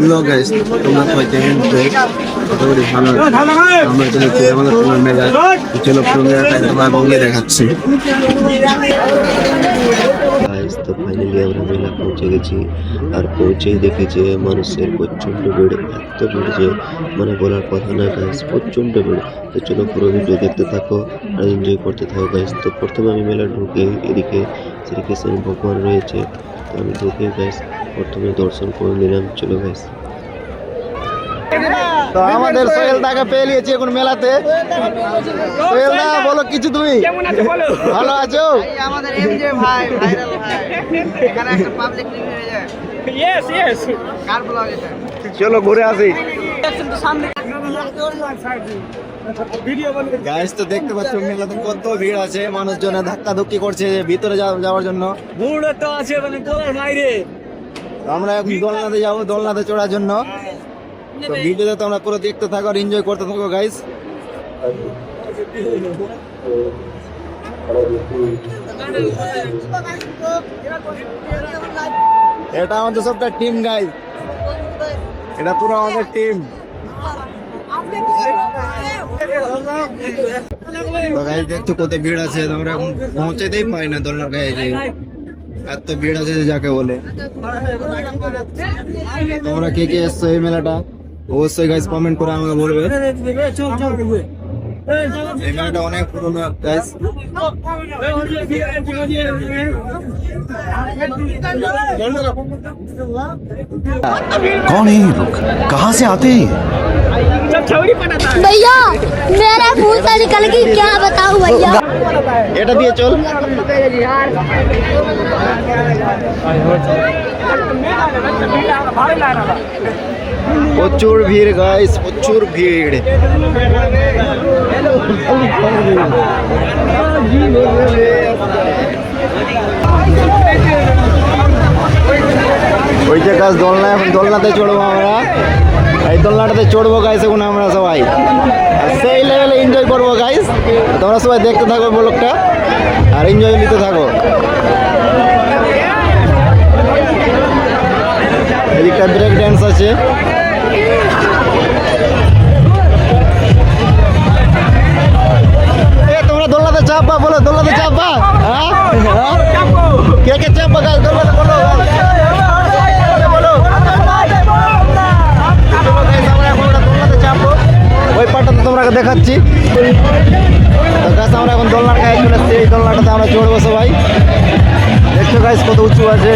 Hello guys ভালো মেলা। আমরা মেলা পৌঁছে গেছি। আর পৌঁছেই দেখি যে মানুষের প্রচণ্ড ভিড়, এত ভিড় যে মানে বলার কথা না গাইস প্রচণ্ড ভিড়। তো চলো পুরো ভিডিও দেখতে থাকো আর এনজয় করতে থাকো গাইস তো প্রথমে আমি মেলা ঢুকে এদিকে শ্রীকৃষ্ণ ভগবান রয়েছে। তো আমি ঢুকে গাইস প্রথমে দর্শন করে নিলাম চলো গাইস তো আমাদের সোহেল দাকে পেয়ে নিয়েছি এখন মেলাতে। সোহেল দা বলো কিছু তুমি? ভালো আছো? আমাদের এমজে ভাই ভাইরাল ভাই। এখানে একটা পাবলিক হয়ে যায়। Yes, yes. কার ব্লগ এটা? চলো ঘুরে আসি। গাইস তো দেখতে পাচ্ছ মেলাতে কত ভিড় আছে। মানুষজন ধাক্কা ধুক্কি করছে ভিতরে যাওয়ার জন্য। বুড়ো তো আছে মানে বাইরে। আমরা এখন দোলনাতে যাব, দোলনাতে চড়ার জন্য। তো ভিডিওতে তোমরা পুরো দেখতে থাকো আর এনজয় করতে থাকো গাইস এটা আমাদের সবটা টিম গাইস এটা পুরো আমাদের টিম গাইস দেখছ কত ভিড় আছে তোমরা পৌঁছাতেই পাই না দোলনার গায়ে। এত ভিড় আছে যাকে বলে। তোমরা কে কে এসছো এই মেলাটা? অবশ্যই গাইস কমেন্ট করে আমাকে বলবে। এই মেলাটা অনেক পুরোনো গাইস कौन है ये लोग कहाँ से आते हैं ये? छौड़ी पटाता है भैया मेरा फूल तो निकल गई क्या बताऊं भैया এটা দিয়ে চল भारी ला रहा প্রচুর ভিড় গাইস প্রচুর ভিড়। ওই যে গাছ দোলনা এখন দোলনাতে চড়বো আমরা। এই দোলনাটাতে চড়বো গাইস এখন আমরা সবাই। সেই লেভেলে এনজয় করব গাইস তোমরা সবাই দেখতে থাকো ব্লগটা আর এনজয় নিতে থাকো। এদিকটা ব্রেক ড্যান্স আছে। তোমরা দোলনাতে চাপবা, বলো, দোলনাতে চাপবা? হ্যাঁ? হ্যাঁ? কে কে চাপবা গাইস দোলনাতে বলো। ওই পাটটা তোমরা দেখাচ্ছি। তো গাছ আমরা এখন দোলনার গায়ে চলে এসেছি। এই দোলনাটাতে আমরা চড়বো সবাই। দেখছ গাইস কত উঁচু আছে।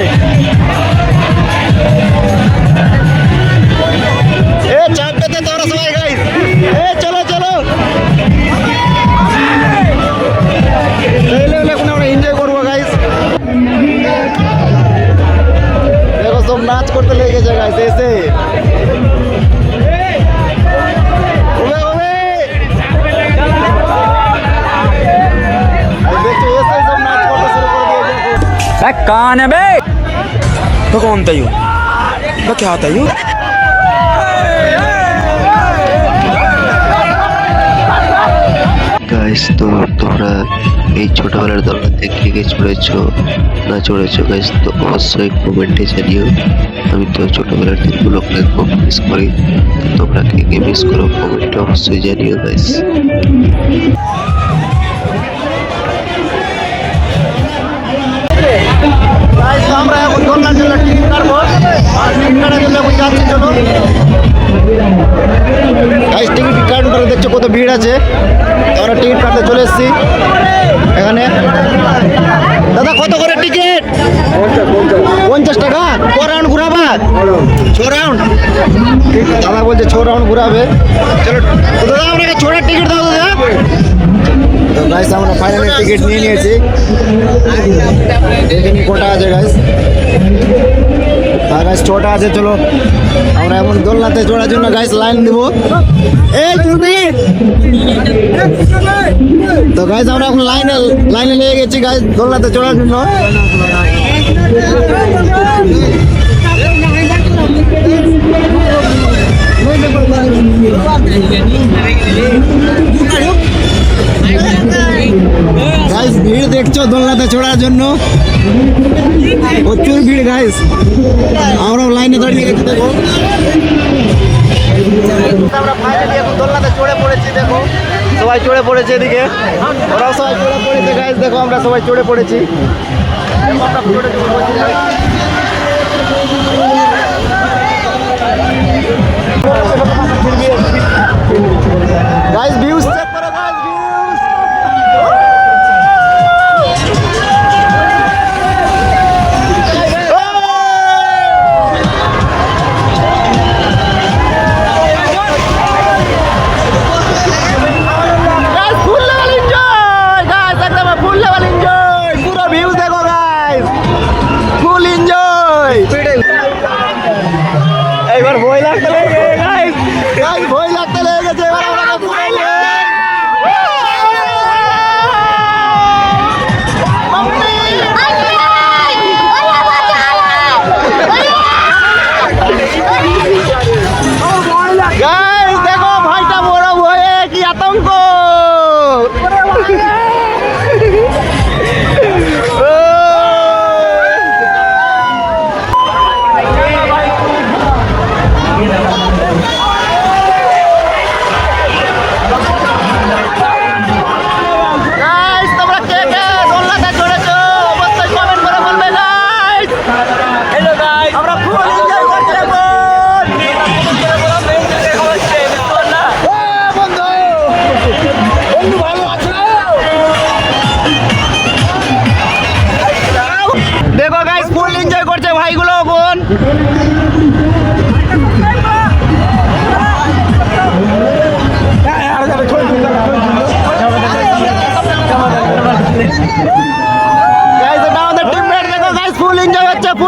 দিয়েছে कौन है बे तो कौन था यू मैं क्या आता यू গাইস তো তোমরা এই ছোটবেলার দোলনাতে কে কে চড়েছো না চড়েছো গাইস তো অবশ্যই কমেন্টে জানিও আমি তো ছোটবেলার দিনগুলোকে খুব মিস করি তো তোমরা কে কে মিস করো কমেন্টে অবশ্যই জানিও গাইস গাইস এসেছি এখানে। দাদা, কত করে টিকিট? পঞ্চাশ টাকা? ক রাউন্ড ঘুরাবা? ছ রাউন্ড দাদা বলছে ছ রাউন্ড ঘুরাবে। চলো দাদা আপনাকে ছোটার টিকিট দাও, দাদা। গাইস আমরা ফাইনালি টিকিট নিয়ে নিয়েছি। দেখে নি কটা আছে গাইস আর গাইস ছটা আছে, চলো। আমরা এখন দোলনাতে চড়ার জন্য গাইস লাইন দিব এই তুমি তো গাইস আমরা এখন লাইনে লাইনে লেগে গেছি গাইস দোলনাতে চড়ার জন্য। গাইস ভিড় দেখছ দোলনাতে চড়ার জন্য? প্রচুর ভিড় গাইস আমরাও লাইনে দাঁড়িয়ে গেছি, দেখো। আমরা ফাইনালি এখন দোলনাতে চড়ে পড়েছি, দেখো। সবাই চড়ে পড়েছে এদিকে। ওরাও সবাই চড়ে পড়েছে গাইস দেখো, আমরা সবাই চড়ে পড়েছি। Guys views check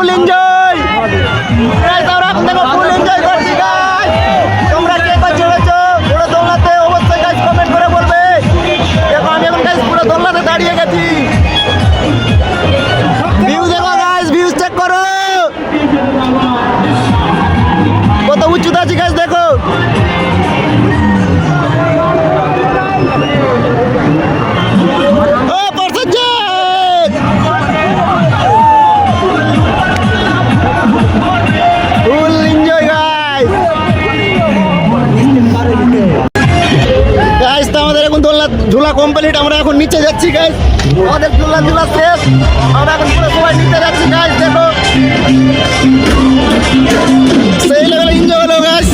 full enjoy. দেখো ফুল এনজয় করছি গাছ তোমরা কে করছ চলেছো পুরো দোলনাতে অবশ্যই গাছ কমেন্ট করে বলবে। দেখো আমি এখন গাছ পুরো দোলনাতে দাঁড়িয়ে গেছি। কমপ্লিট আমরা এখন নিচে যাচ্ছি গাইস আমাদের ঝুলা ঝুলা শেষ। আমরা এখন পুরো সবাই নিচে যাচ্ছি গাইস দেখো। সেই লেভেলে এনজয় হলো গাইস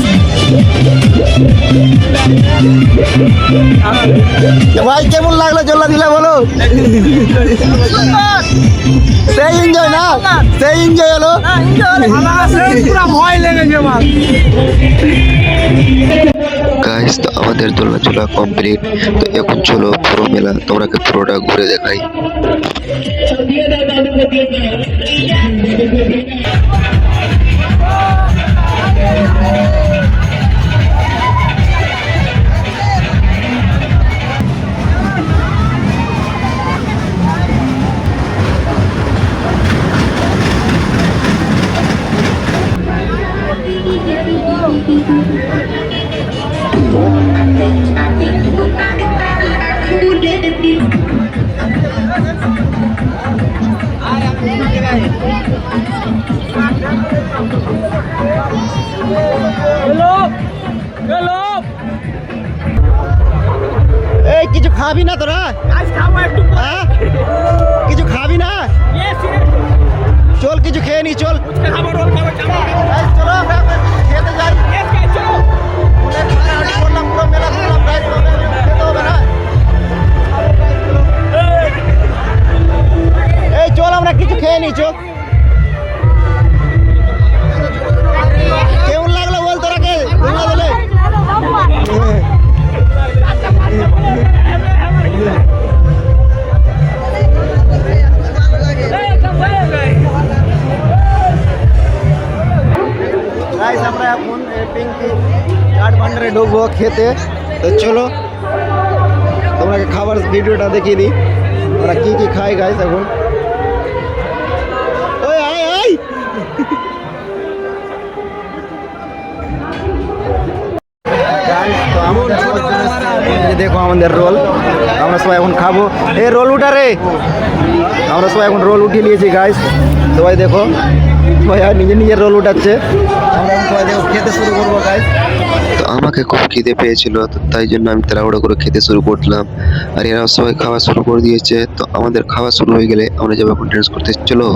ভাই কেমন লাগল জল্লা দিলা বলো? সেই এনজয় না? সেই এনজয় হলো? ভয় লেগেছে আমার। গাইস তো আমাদের দোলনাচলা কমপ্লিট তো এখন চলো পুরো মেলা তোমরাকে পুরোটা ঘুরে দেখাই। হ্যালো কিছু খাবি না তোরা আজ খাব একটু খেতে। তো চলো, তোমাকে খাবার ভিডিওটা দেখিয়ে দিই। আমরা কি কি খাই গাইস এখন? আয় আয়! দেখো আমাদের রোল। আমরা সবাই এখন খাব। এ, রোল উঠা রে! আমরা সবাই এখন রোল উঠিয়ে নিয়েছি গাইস সবাই দেখো। সবাই নিজে নিজের রোল উঠাচ্ছে। আমরা সবাই দেখো, খেতে শুরু করব গাইস আমাকে খুব খিদে পেয়েছিল, তো তাই জন্য আমি তাড়াহুড়ো করে খেতে শুরু করলাম। আর এরাও সবাই খাওয়া শুরু করে দিয়েছে, তো আমাদের খাওয়া শুরু হয়ে গেলে আমরা যাব এখন ড্যান্স করতে। চলো।